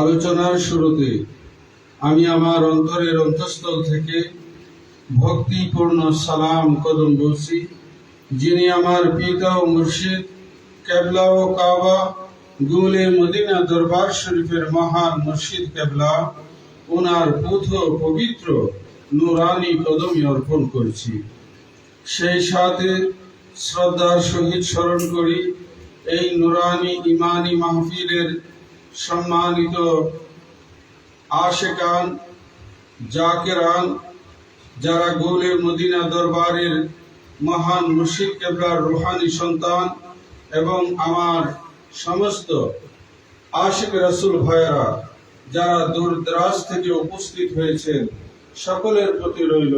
আলোচনার শুরুতে আমি আমার অন্তরের অন্তঃস্থল থেকে ভক্তিপূর্ণ সালাম কদম বলছি, যিনি আমার পিতা ও মুর্শিদ কেবলা ও কাবা গুলে মদিনা দরবার শরীফের মহান মুর্শিদ কেবলা ওনার পুথ পবিত্র নুরানি কদমে অর্পণ করছি। সেই সাথে শ্রদ্ধার সহিত স্মরণ করি, এই নুরানি ইমানি মাহফিলের সম্মানিত আশেকান, জাকেরান, যারা গৌলে মদিনা দরবারের মহান মুর্শিদ কেবলার রুহানি সন্তান এবং আমার সমস্ত আশিক রসুল ভাইয়েরা যারা দূর দরাজ থেকে উপস্থিত হয়েছেন, সকলের প্রতি রইল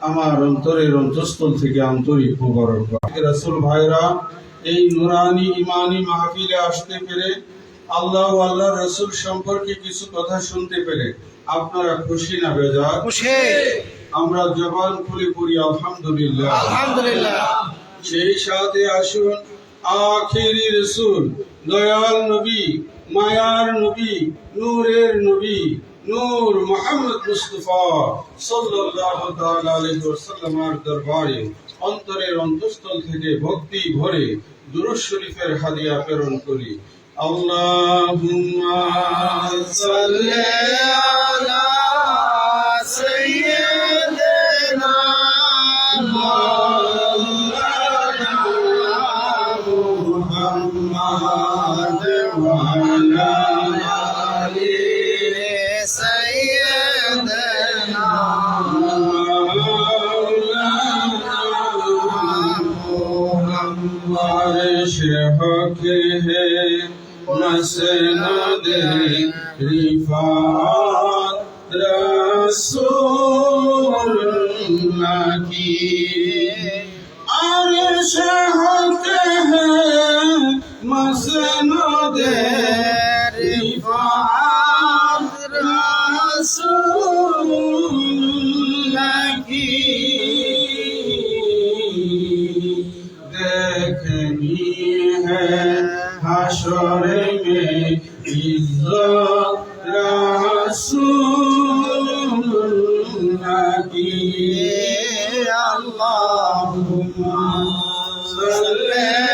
আমার অন্তরের অন্তঃস্থল থেকে আন্তরিক মুবারকবাদ। রসুল ভাইরা এই নুরানি ইমানি মাহফিলে আসতে পেরে আল্লাহ ও আল্লাহ রসুল সম্পর্কে কিছু কথা শুনতে পেরে আপনারা খুশি না বেজার? খুশি। আমরা জবান খুলে পড়ি আলহামদুলিল্লাহ। আলহামদুলিল্লাহ। সেই সাথে আসুন আখেরি রসুল দয়াল নবী মায়ার নবী নূরের নবী নূর মোহাম্মদ মুস্তফা সাল্লাল্লাহু তাআলা আলাইহি ওয়াসাল্লামের দরবারে অন্তরের অন্তঃস্থল থেকে ভক্তি ভরে দুরূদ শরীফের হাদিয়া প্রেরণ করি। اللهم صل على سيدنا مسند رفاعت رسول مکی عرش حق ہے مسند رفاعت رسول مکی دیکھنی ہے হাসরে মে ইজ্জত রাসূল নাকি আল্লাহুম্মা সাল্লি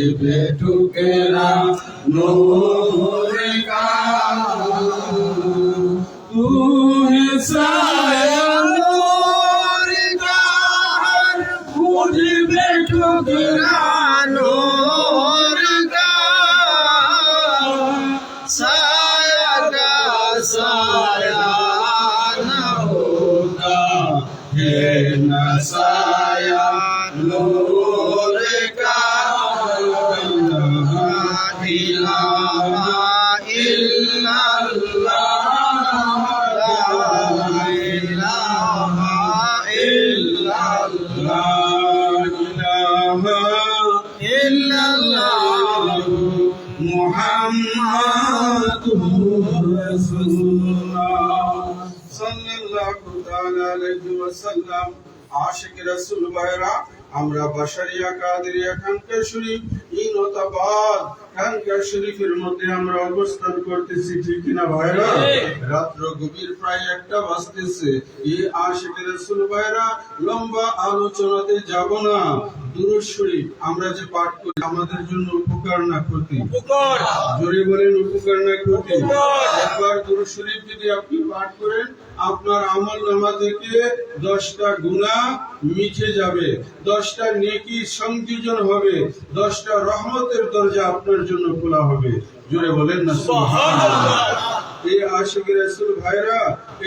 দিবে ঢুকে না নূরে কা তু হে আলাইহি ওয়াসাল্লাম আশিক রাসূল ভাইরা আমরা বাশারিয়া কাদেরিয়া খানকার শরীফ ইনতাবাদ খানকার শরীফের মধ্যে আমরা অবস্থান করতেছি ঠিক না ভাইরা? রাত্র গভীর প্রায় একটা বাজতেছে। এই আশিক রাসূল ভাইরা লম্বা আলোচনাতে যাব না। দুরূদ শরীফ আমরা যে পাঠ করি আমাদের জন্য উপকার না ক্ষতি? জোরে বলেন উপকার না ক্ষতি? একবার দুরূদ শরীফ যদি আপনি পাঠ করেন আপনার আমল নামা থেকে দশটা গুণা মিটে যাবে দশটা নেকি সংযোজন হবে দশটা রহমতের দরজা আপনার জন্য খোলা হবে। জোরে বলেন না সুবহানাল্লাহ। এই আশিকের রাসূল ভাইরা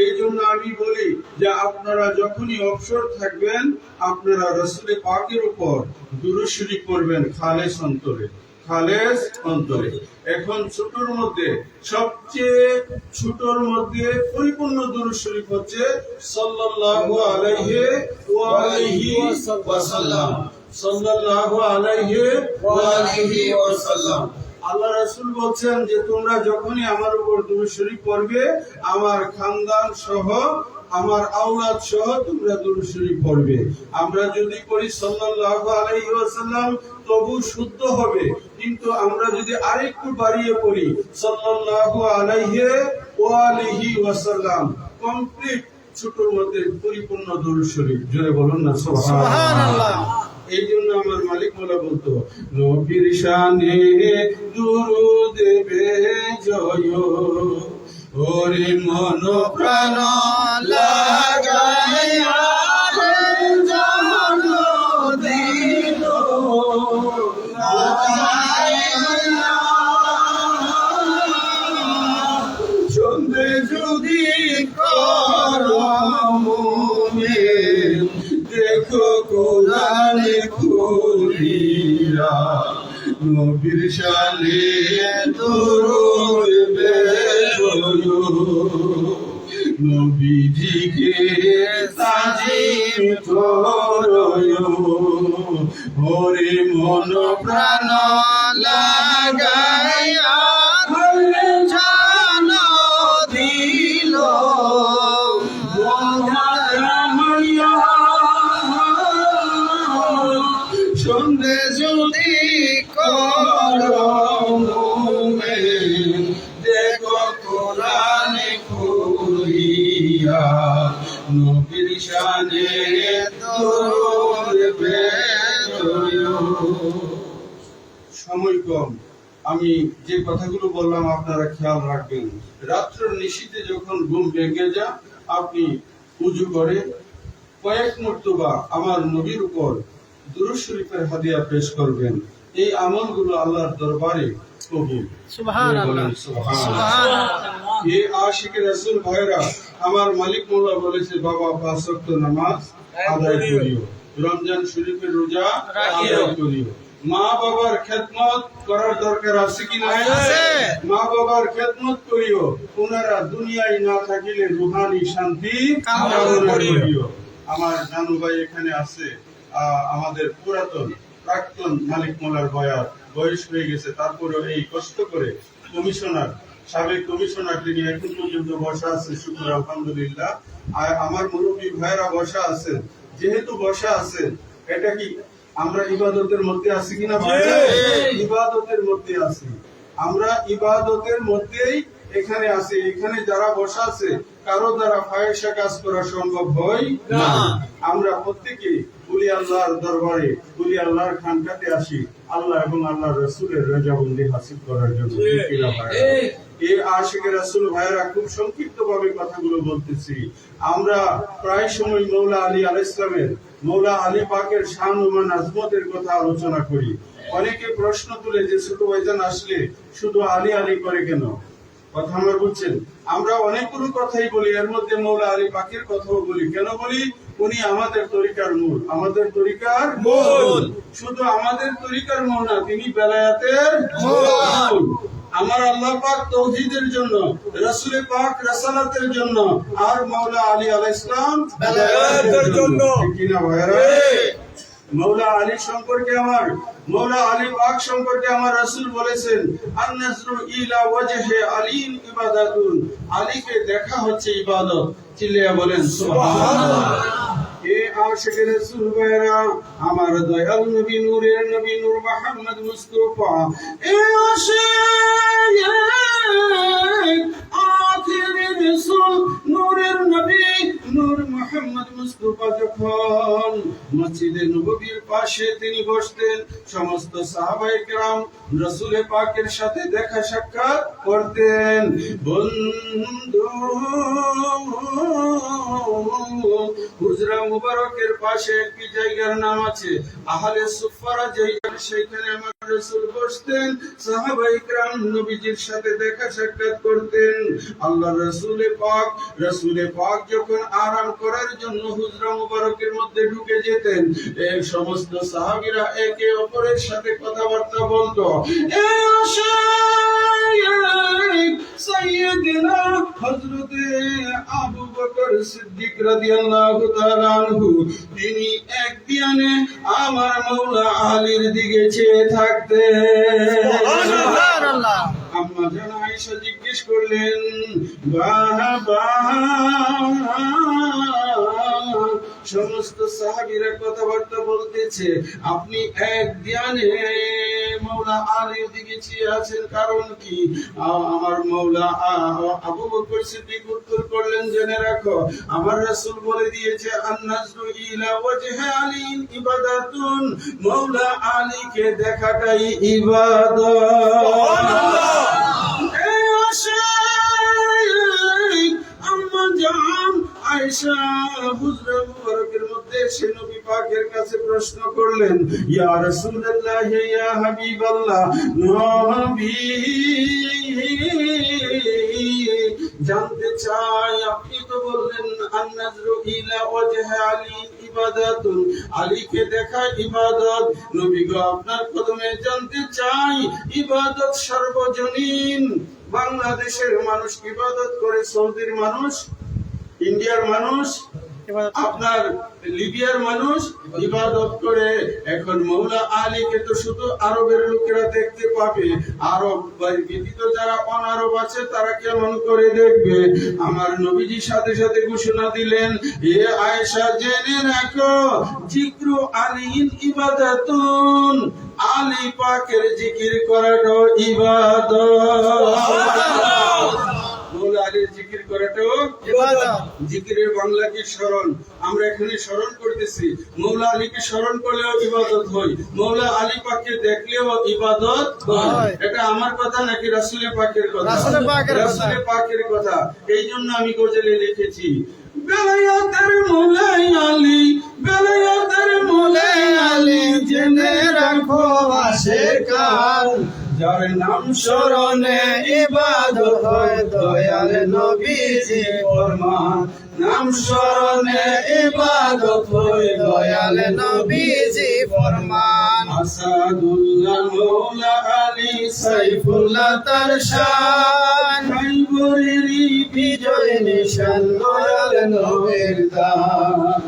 এই জন্য আমি বলি যে আপনারা যখনই অবসর থাকবেন, আপনারা রসুলের পাকের উপর দুরূদ শরীফ পড়বেন খালেস অন্তরে খালেস অন্তরে। এখন ছোটর মধ্যে, সবচেয়ে ছোটর মধ্যে পরিপূর্ণ দুরূদ শরীফ হচ্ছে সাল্লাল্লাহু আলাইহি ওয়া আলিহি ওয়াসাল্লাম। সাল্লাল্লাহু আলাইহি ওয়া আলিহি ওয়াসাল্লাম। আল্লাহ রাসূল বলছেন যে তোমরা যখনই আমার উপর দুরূদ শরীফ পড়বে আমার খানদান সহ আমার আওলাদ সহ তোমরা দুরূদ শরীফ পড়বে। আমরা যদি পড়ি সাল্লাল্লাহু আলাইহি ওয়াসাল্লাম তবু শুদ্ধ হবে। কিন্তু আমরা যদি আরেকটু বাড়িয়ে পড়ি সাল্লাল্লাহু আলাইহি ওয়া আলিহি ওয়াসাল্লাম কমপ্লিট ছোটর মধ্যে পরিপূর্ণ দুরূদ শরীফ। জোরে বলুন না সুবহানাল্লাহ। এই জন্য মালিক মোলা বলতো নবীর শানে দুরুদ জয় ওরে মন প্রাণ লাগাইয়া নবীর শানে দরুদ সময় কম। আমি যে কথাগুলো বললাম আপনারা খেয়াল রাখবেন। রাত্র নিশীতে যখন ঘুম ভেঙে যা আপনি উজু করে কয়েক মর্তবা আমার নবীর উপর দুরূদ শরীফের হাদিয়া পেশ করবেন। এই আমলগুলো আল্লাহর দরবারে কবুল। সুবহানাল্লাহ। সুবহানাল্লাহ। এ আশিক রাসূল ভাইরা আমার মালিক মোল্লা বলেছে বাবা পাঁচ নামাজ আদায় করিও। রমজান শরীফের রোজা আদায় করিও। মা বাবার খেদমত করার দরকার আছে কি আছে। মা বাবার খেদমত করিও। ওনারা দুনিয়ায় না থাকিলে রুহানি শান্তি করিও। আমার জানু ভাই এখানে আছে আমাদের পুরাতন প্রাক্তন মালিক মোলার বয়ার বয়স হয়ে গেছে তারপরেও এই কষ্ট করে কমিশনার সাবেক কমিশনার তিনি এখন পর্যন্ত বসা আছে শুক্র আলহামদুলিল্লাহ। আর আমার মুরব্বী ভাইরা বসা আছেন। যেহেতু বসা আছেন এটা কি আমরা ইবাদতের মধ্যে আছি কিনা ইবাদতের মধ্যে আছি। আমরা ইবাদতের মধ্যেই এখানে আছি। এখানে যারা বসা আছে কারও দ্বারা ফায়সা কাজ করা সম্ভব হয় না। আমরা প্রত্যেকে বলি আল্লাহর দরবারে বলি আল্লাহর খানকাতে আসি। আল্লাহ এবং আল্লাহ রসুলের রেজাবন্দি হাসিল করার জন্য? এই আশিক রাসূল ভাইরা খুব সংক্ষিপ্ত ভাবে কথাগুলো বলতেছি। আমরা প্রায় সময় মৌলা আলী আল ইসলামের মৌলা আলী পাকের শান ওমান আজমতের কথা আলোচনা করি। অনেকে প্রশ্ন তুলে যে ছোট ভাইজান আসলে শুধু আলী আলী করে কেন? কথা আমার বুঝছেন? আমরা অনেকগুলো কথাই বলি এর মধ্যে মৌলা আলী পাকের কথাও বলি। কেন বলি? উনি আমাদের তরিকার মূল। আমাদের তরিকার মূল। শুধু আমাদের তরিকার মূল না তিনি বেলায়াতের মূল। আমার আল্লাহ পাক তৌহিদের জন্য রাসূলে পাক রাসালাতের জন্য আর মাওলা আলী আলাইহিস সালাম বেলায়াতের জন্য। কিনা ভাইরা মৌলা আলী সম্পর্কে আমার মৌলা আলী পাক সম্পর্কে আমার রাসূল বলেছেন আন-নাজরু ইলা ওয়াজহি আলীন ইবাদাতুন। আলীকে দেখা হচ্ছে ইবাদত। চিল্লিয়া বলেন সুবহানাল্লাহ। এ আশিকের রাসূল আমার দয়াল নবী নূরের নবী নূর মুহাম্মদ মুস্তাফা। এ আশিক আখিরের রাসূল নূরের মুহাম্মদ মুস্তাফা যখন মসজিদে নববীর পাশে তিনি বসতেন, সমস্ত কেরাম রাসূলে পাকের সাথে দেখা সাক্ষাৎ করতেন। বন্ধু, হুজরা মুবারকের পাশে একটি জায়গার নাম আছে, আহলে সুফারা জায়গা সেখানে আমার রাসূল বসতেন, সাহাবায়ে কেরাম নবীজির সাথে দেখা সাক্ষাৎ করতেন। আল্লাহ রাসূলে পাক রাসূলে পাক যখন আরাম করার জন্য হুজরা মুবারকের মধ্যে ঢুকে যেতেন। এই সমস্ত সাহাবীরা একে অপরের সাথে কথাবার্তা বলতো। এ হযরতে আবু বকর সিদ্দিক রাদিয়াল্লাহু তাআলা আনহু তিনি এক ধ্যানে আমার মাওলা আলীর দিকে চেয়ে থাকতেন। সুবহানাল্লাহ। আম্মা জান আয়েশা জিজ্ঞেস করলেন বাবা সমস্ত সাহাবীরা কথাবার্তা বলতেছে। আপনি এক ধ্যানে মৌলা আলীর দিকে চেয়ে আছেন কারণ কি? আমার মৌলা আবু বকর সিদ্দিক উত্তর করলেন, জেনে রাখো, আমার রাসূল বলে দিয়েছে, আন-নাজরু ইলা ওয়াজহি আলীন ইবাদাতুন। আলীকে দেখাটাই ইবাদত। আয়েশা হুজরা মুবারকের মধ্যে সে নবী পাকের কাছে প্রশ্ন করলেন, ইয়া রাসূলুল্লাহ, ইয়া হাবিবাল্লাহ, নবী, জানতে চাই, আপনি তো বললেন, আন-নাজরু ইলা আলী ইবাদাতুন, আলীকে দেখা ইবাদত, নবী গো, আপনার কদমে জানতে চাই, ইবাদত সর্বজনীন, বাংলাদেশের মানুষ ইবাদত করে, সৌদির মানুষ, ইন্ডিয়ার মানুষ আপনার লিবিয়ার মানুষ ইবাদত করে এখন মৌলা আলীকে তো শুধু আরবের লোকেরা দেখতে পাবে। আরব ব্যতীত যারা অনারব আছে তারা কেমন করে দেখবে? আমার নবীজি সাথে সাথে ঘোষণা দিলেন এ আয়েশা জেনে রাখো জিক্রু আলীন ইবাদাতুন। আলী পাকের জিকির করাটাও ইবাদত মৌলা আলীর জিকির করাটাও ইবাদত। জিকিরের বাংলা কি স্মরণ আমরা এখানে স্মরণ করতেছি। মৌলা আলীকে স্মরণ করলেও ইবাদত হয়। মৌলা আলী পাককে দেখলেও ইবাদত হয়। এটা আমার কথা নাকি রাসুলের পাকের কথা? রাসূলে পাকের কথা। রাসূলে পাকের কথা। এই জন্য আমি গজলে লিখেছি বেলায়াতের মৌলাই আলী বেলায়াতের মৌলাই আলী জেনে রাখো আসে কাল যার নাম স্মরণে ইবাদত হয় দয়াল নবীজি ফরমান। নাম স্মরণে ইবাদত হয় দয়াল নবীজি ফরমান। আসাদুল্লাহ মৌলা আলী সাইফুল্লাহ তার শান। খাইবরেরই বিজয় নিশান দয়াল নবীর দান।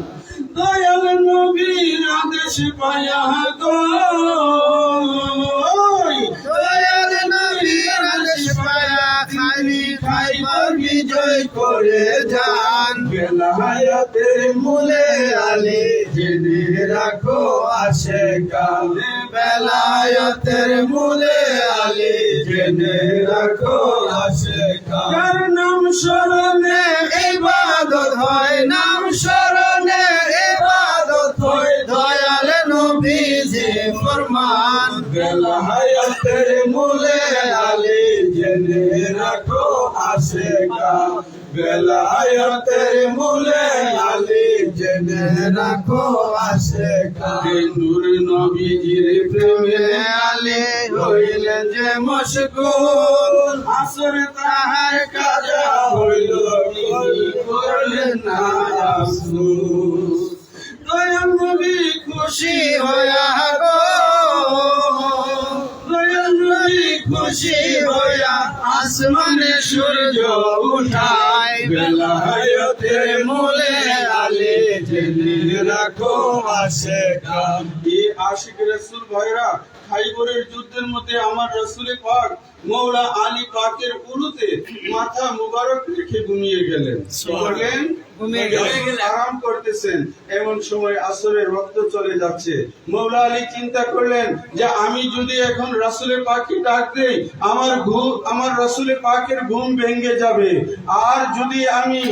দয়াল নবীর আদেশ পায়া গো। করে যান। বেলায়াতের মূলে আলী জেনে রাখো আসে কালে বেলায়তের মূলে আলী জেনে রাখো আসে কাল। নাম স্মরণে ইবাদত হয় নাম স্মরণে বেলায়তের মূলে আলী জেনে রাখো আসে নূর নবীজির প্রেমে আলী হইলেন যে মশগুল। আসর তাহার কাজা হইল করলেন না আফসোস। রাখো আসে কাম। এই আশিক রসুল ভাইরা খাইবরের যুদ্ধের মধ্যে আমার রসুল পাক মৌলা আলী পাকের উরুতে মাথা মুবারক রেখে ঘুমিয়ে গেলেন। কি করলেন? ঘুমিয়ে গেলেন। আরাম করতেছেন। এমন সময় আসরে রক্ত চলে যাচ্ছে। মৌলা আলী চিন্তা করলেন যে আমি যদি এখন রাসুলের পাখি ডাক দেই আমার ঘুম আমার রসুলের পাকের ঘুম ভেঙে যাবে। আর যদি আমি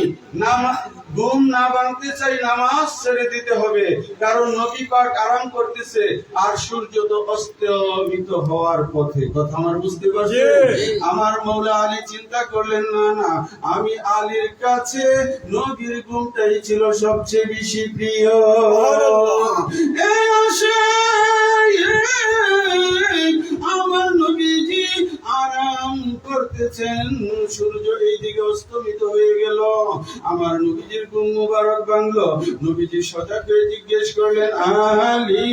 নামা ঘুম না ভাঙতে চাই নামাজ ছেড়ে দিতে হবে। কারণ নবী পাক আরাম করতেছে আর সূর্য তো অস্তমিত হওয়ার পথে। কথা আমার বুঝতে পারছি আমার মৌলা আলী চিন্তা করলেন না না আমি আলীর কাছে নবীর ঘুমটাই ছিল সবচেয়ে বেশি প্রিয়। আমার নবীজি আরাম করতেছেন। সূর্য এইদিকে অস্তমিত হয়ে গেল। আমার নবীজির ঘুম মুবারক ভাঙলো। নবীজি সজাগ হয়ে জিজ্ঞেস করলেন আলী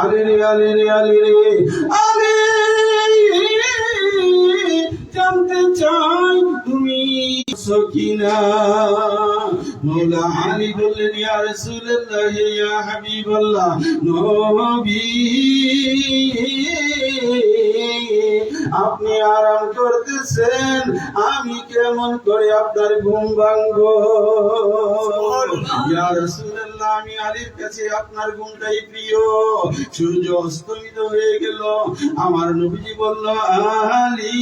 আরে রে আলে রে আলে রে আলে জানতে চাই আপনি আরাম করতেছেন আমি কেমন করে আপনার ঘুম ভাঙবো? আমি আলীর কাছে আপনার ঘুমটাই প্রিয়। সূর্য অস্তমিত হয়ে গেল। আমার নবীজি বলল আলী।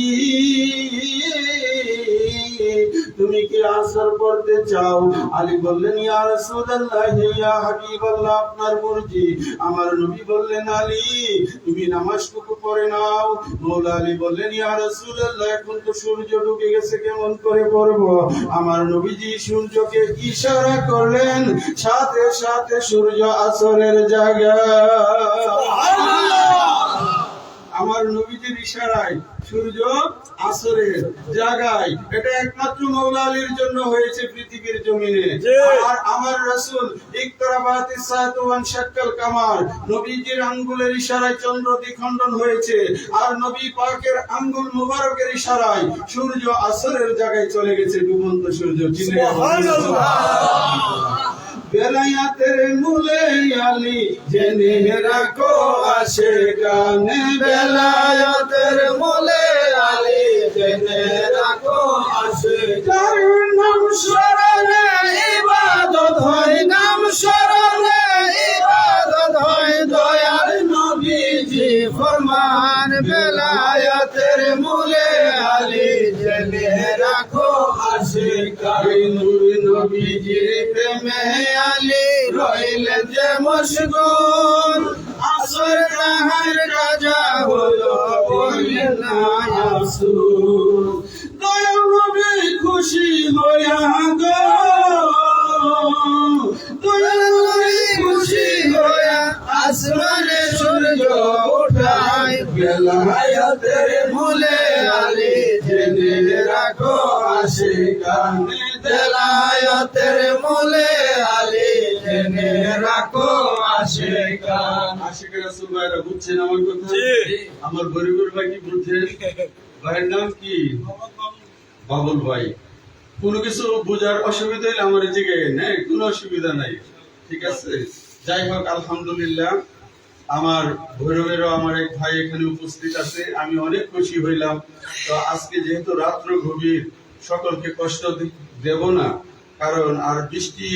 তুমি কি আসর পড়তে চাও? আলী বললেন ইয়া রাসূলুল্লাহ ইয়া হাবিবাল্লাহ আপনার মর্জি। আমার নবী বললেন আলী তুমি নামাজটুকু পড়ে নাও। মৌলা আলী বললেন ইয়া রাসূলুল্লাহ এখন তো সূর্য ডুবে গেছে কেমন করে পড়ব? আমার নবীজি সূর্যকে ইশারা করলেন সাথে সাথে সূর্য আসরের জায়গা আমার নবীজির ইশারায় সূর্য আসরের জায়গায়। এটা একমাত্র মৌলা আলীর জন্য হয়েছে পৃথিবীর জমিনে। আর আমার রাসূল সাতুয়ান শাক্কাল কামার নবীজির আঙ্গুলের ইশারায় চন্দ্র দ্বিখণ্ডন হয়েছে। আর নবী পাকের আঙ্গুল মুবারকের ইশারায় সূর্য আসরের জায়গায় চলে গেছে ডুবন্ত সূর্য। চিনে বেলায়াতের মূলে আলি জেনে রাখো আসে গানে বেলায়তের মূলে আলি জেনে রাখো আসে যার নাম স্মরণে ইবাদত হয়, নাম স্মরণে নবীজির প্রেমে আলী রইলেন যে মশগুল আসর তাহার রাজা হলো বললেন না আসুর দয়াল নবী খুশি হইয়া গো। দয়াল নবী খুশি হইয়া আসমানে সূর্য উঠায় বেলায়েতের মূলে আলী। জেনে রাখো আসে কানে বেলায়েতের মূলে আলী জেনে রাখো আসে কান আশিক রাসূল ভাইরা বুঝছেন আমার কথা? আমার গরিবের ভাই কি বুঝছেন? ভাইয়ের নাম কি? বাবুল। ভাই। কোনো কিছু বোঝার অসুবিধা হলে আমার জিগে নেই কোনো অসুবিধা নাই। ঠিক আছে? যাই হোক আলহামদুলিল্লাহ। আমার ভৈরবেরও আমার এক ভাই এখানে উপস্থিত আছে। আমি অনেক খুশি হইলাম। তো আজকে যেহেতু রাত্র গভীর সকলকে কষ্ট দি- দেব না। কারণ আর বৃষ্টি